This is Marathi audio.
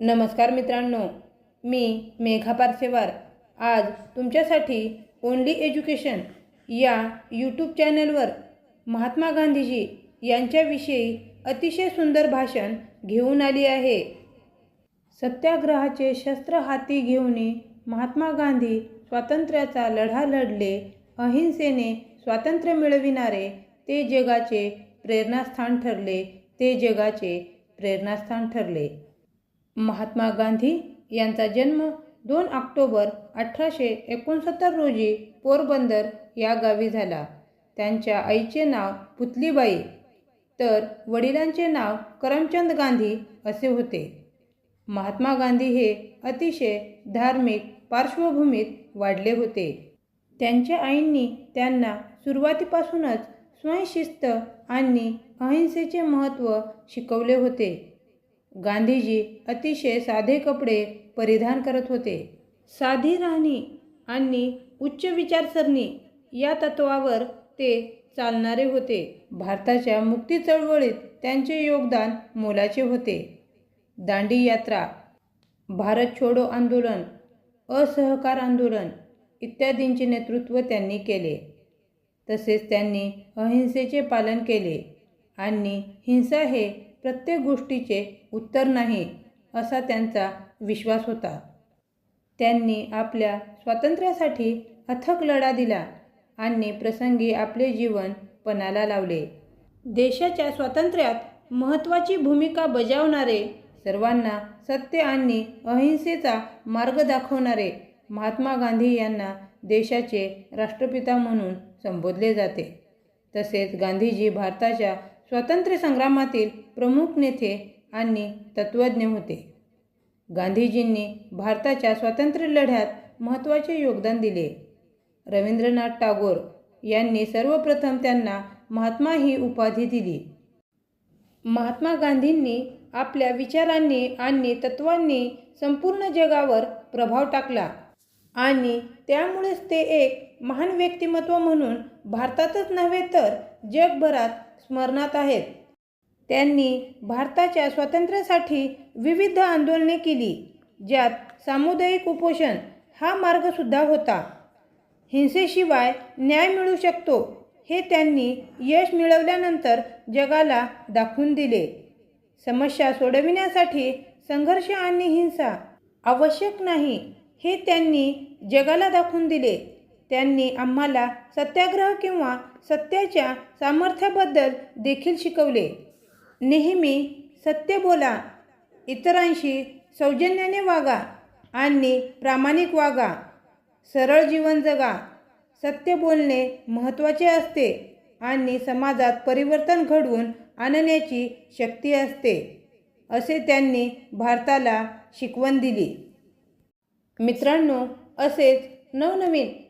नमस्कार मित्रांनो मी मेघा पारसेवार. आज तुमच्यासाठी ओनली एज्युकेशन या यूट्यूब चॅनलवर महात्मा गांधीजी यांच्याविषयी अतिशय सुंदर भाषण घेऊन आली आहे. सत्याग्रहाचे शस्त्र हाती घेऊन महात्मा गांधी स्वातंत्र्याचा लढा लढले अहिंसेने स्वातंत्र्य मिळविणारे ते जगाचे प्रेरणास्थान ठरले ते जगाचे प्रेरणास्थान ठरले. महात्मा गांधी यांचा जन्म दोन ऑक्टोबर अठराशे एकोणसत्तर रोजी पोरबंदर या गावी झाला. त्यांच्या आईचे नाव पुतलीबाई तर वडिलांचे नाव करमचंद गांधी असे होते. महात्मा गांधी हे अतिशय धार्मिक पार्श्वभूमीत वाढले होते. त्यांच्या आईंनी त्यांना सुरुवातीपासूनच स्वयंशिस्त आणि अहिंसेचे महत्त्व शिकवले होते. गांधीजी अतिशय साधे कपडे परिधान करत होते. साधी राहणी आणि उच्च विचारसरणी या तत्वावर ते चालणारे होते. भारताच्या मुक्ती चळवळीत त्यांचे योगदान मोलाचे होते. दांडी यात्रा भारत छोडो आंदोलन असहकार आंदोलन इत्यादींचे नेतृत्व त्यांनी केले. तसेच त्यांनी अहिंसेचे पालन केले आणि हिंसा हे प्रत्येक गोष्टीचे उत्तर नाही असा त्यांचा विश्वास होता. त्यांनी आपल्या स्वातंत्र्यासाठी अथक लढा दिला आणि प्रसंगी आपले जीवन पणाला लावले. देशाच्या स्वातंत्र्यात महत्त्वाची भूमिका बजावणारे सर्वांना सत्य आणि अहिंसेचा मार्ग दाखवणारे महात्मा गांधी यांना देशाचे राष्ट्रपिता म्हणून संबोधले जाते. तसेच गांधीजी भारताच्या स्वातंत्र्य संग्रामातील प्रमुख नेते आणि तत्त्वज्ञ होते. गांधीजींनी भारताच्या स्वातंत्र्य लढ्यात महत्त्वाचे योगदान दिले. रवींद्रनाथ टागोर यांनी सर्वप्रथम त्यांना महात्मा ही उपाधी दिली. महात्मा गांधींनी आपल्या विचारांनी आणि तत्वांनी संपूर्ण जगावर प्रभाव टाकला आणि त्यामुळेच ते एक महान व्यक्तिमत्व म्हणून भारतातच नव्हे तर जगभरात स्मरणात आहेत. त्यांनी भारताच्या स्वातंत्र्यासाठी विविध आंदोलने केली ज्यात सामुदायिक उपोषण हा मार्गसुद्धा होता. हिंसेशिवाय न्याय मिळू शकतो हे त्यांनी यश मिळवल्यानंतर जगाला दाखवून दिले. समस्या सोडविण्यासाठी संघर्ष आणि हिंसा आवश्यक नाही हे त्यांनी जगाला दाखवून दिले. त्यांनी आम्हाला सत्याग्रह किंवा सत्याच्या सामर्थ्याबद्दल देखील शिकवले. नेहमी सत्य बोला इतरांशी सौजन्याने वागा आणि प्रामाणिक वागा. सरळ जीवन जगा. सत्य बोलणे महत्त्वाचे असते आणि समाजात परिवर्तन घडवून आणण्याची शक्ती असते असे त्यांनी भारताला शिकवण दिली. मित्रांनो असेच नवनवीन